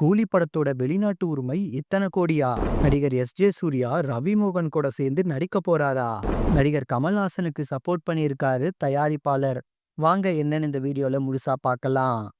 கூலி படத்தோட வெளிநாட்டு உரிமை இத்தனை கோடியா? நடிகர் எஸ். ஜே. சூர்யா ரவி மோகன் கூட சேர்ந்து நடிக்க போறாரா? நடிகர் கமல்ஹாசனுக்கு சப்போர்ட் பண்ணியிருக்காரு தயாரிப்பாளர். வாங்க என்னன்னு இந்த வீடியோல முழுசா பார்க்கலாம்.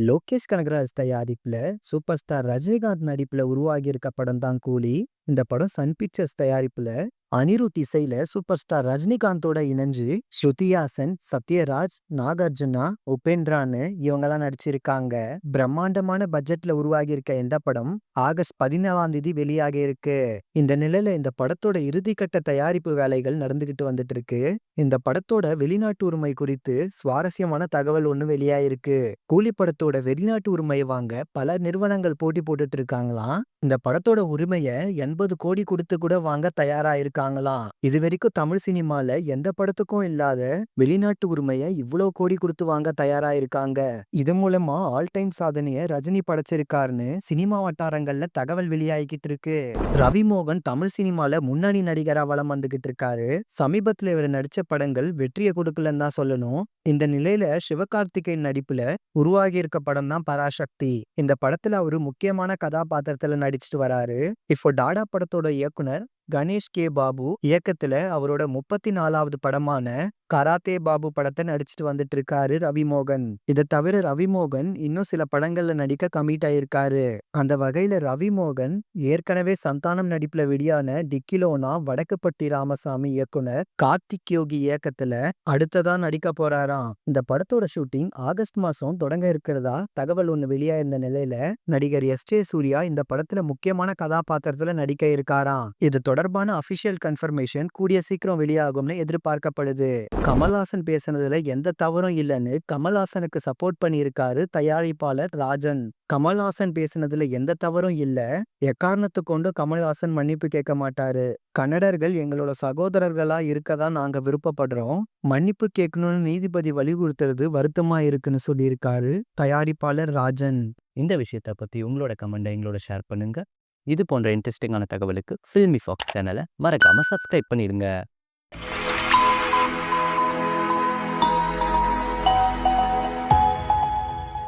லோகேஷ் கனகராஜ் தயாரிப்புல சூப்பர் ஸ்டார் ரஜினிகாந்த் நடிப்புல உருவாகி இருக்க படம் தான் கூலி. இந்த படம் சன் பிக்சர்ஸ் தயாரிப்புல அனிருத் இசையில சூப்பர் ஸ்டார் ரஜினிகாந்தோட இணைஞ்சு ஸ்ருதிஹாசன் சத்யராஜ் நாகார்ஜுனா உபேந்திரான்னு இவங்கெல்லாம் நடிச்சிருக்காங்க. பிரம்மாண்டமான பட்ஜெட்ல உருவாகி இருக்க இந்த படம் ஆகஸ்ட் பதினேழாம் தேதி வெளியாக இருக்கு. இந்த நிலையில இந்த படத்தோட இறுதிக்கட்ட தயாரிப்பு வேலைகள் நடந்துகிட்டு வந்துட்டு இருக்கு. இந்த படத்தோட வெளிநாட்டு உரிமை குறித்து சுவாரஸ்யமான தகவல் ஒண்ணு வெளியாயிருக்கு. கூலி படத்தோட வெளிநாட்டு உரிமையை வாங்க பல நிறுவனங்கள் போட்டி போட்டுட்டு இருக்காங்களாம். இந்த படத்தோட உரிமைய எண்பது கோடி கொடுத்து கூட வாங்க தயாரா இருக்காங்களாம் இது வரைக்கும் தமிழ் சினிமால எந்த படத்துக்கும் இல்லாத வெளிநாட்டு உரிமைய இவ்வளவு கோடி கொடுத்து வாங்க தயாரா இருக்காங்க? இது மூலமா ஆல் டைம் சாதனைய ரஜினி படைச்சிருக்காருன்னு சினிமா வட்டாரங்கள்ல தகவல் வெளியாகிக்கிட்டு இருக்கு. ரவி மோகன் தமிழ் சினிமால முன்னணி நடிகரா வலம் வந்துகிட்டு இருக்காரு. சமீபத்துல இவர் நடிச்ச படங்கள் வெற்றியை கொடுக்கலன்னு தான் சொல்லணும். இந்த நிலையில சிவகார்த்திகேயன் நடிப்புல உருவாகி இருக்க படம் தான் பராசக்தி. இந்த படத்துல அவரு முக்கியமான கதாபாத்திரத்துல நடிச்சிட்டு வராரு. இப்போ டாடா படத்தோட இயக்குனர் கணேஷ் கே. பாபு இயக்கத்துல அவரோட முப்பத்தி நாலாவது படமான கராத்தே பாபு படத்தை நடிச்சுட்டு வந்துட்டு இருக்காரு ரவிமோகன். இதை தவிர ரவிமோகன் இன்னும் சில படங்கள்ல நடிக்க கமிட் ஆயிருக்காரு. அந்த வகையில ரவிமோகன் ஏற்கனவே சந்தானம் நடிப்புல வெளியான டிக்கிலோனா வடக்குப்பட்டி ராமசாமி இயக்குனர் கார்த்திக் யோகி இயக்கத்துல அடுத்ததா நடிக்க போறாராம். இந்த படத்தோட ஷூட்டிங் ஆகஸ்ட் மாசம் தொடங்க இருக்கிறதா தகவல் ஒண்ணு வெளியாயிருந்த நிலையில நடிகர் எஸ் ஜே சூர்யா இந்த படத்துல முக்கியமான கதாபாத்திரத்துல நடிக்க இருக்காராம். இது தொடர்பான அபிஷியல் கன்ஃபர்மேஷன் கூடிய சீக்கிரம் வெளியாகும்னு எதிர்பார்க்கப்படுது. கமல்ஹாசன் பேசுனதுல எந்த தவறும் இல்லைன்னு கமல்ஹாசனுக்கு சப்போர்ட் பண்ணியிருக்காரு தயாரிப்பாளர் ராஜன். கமல்ஹாசன் பேசுனதுல எந்த தவறும் இல்ல. எக்காரணத்து கொண்டு கமல்ஹாசன் மன்னிப்பு கேட்க மாட்டாரு. கன்னடர்கள் எங்களோட சகோதரர்களா இருக்கதா நாங்க விருப்பப்படுறோம். மன்னிப்பு கேட்கணும்னு நீதிபதி வலியுறுத்துறது வருத்தமா இருக்குன்னு சொல்லியிருக்காரு தயாரிப்பாளர் ராஜன். இந்த விஷயத்தை பத்தி உங்களோட கமெண்ட்டை எங்களோட ஷேர் பண்ணுங்க. இது போன்ற இன்ட்ரெஸ்டிங்கான தகவலுக்கு ஃபில்மி ஃபாக்ஸ் சேனலை மறக்காம சப்ஸ்கிரைப் பண்ணிடுங்க.